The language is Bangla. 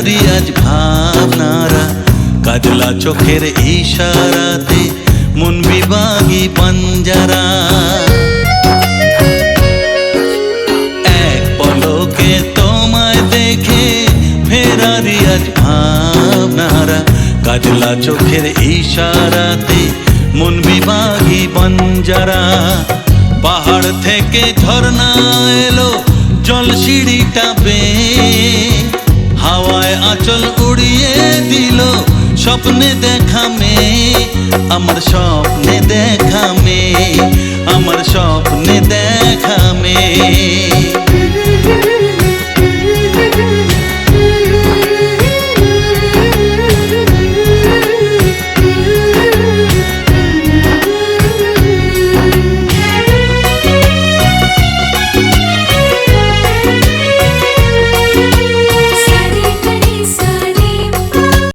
তারি আজ ভাবনারা। কাজলা চোখের ইশারাতে মন বিভাগী পাঞ্জারা। এক পলকে তোমায় দেখে ফেরারি আজ ভাবনারা। কাজলা চোখের ইশারাতে মন বিভাগী পাঞ্জারা। পাহাড় থেকে ঝর্ণা এলো জল সিঁড়িটা বে আঁচল উড়িয়ে দিল স্বপ্নে দেখা মে আমার স্বপ্নে দেখা মেয়ে আমার স্বপ্নে দেখা মেয়ে।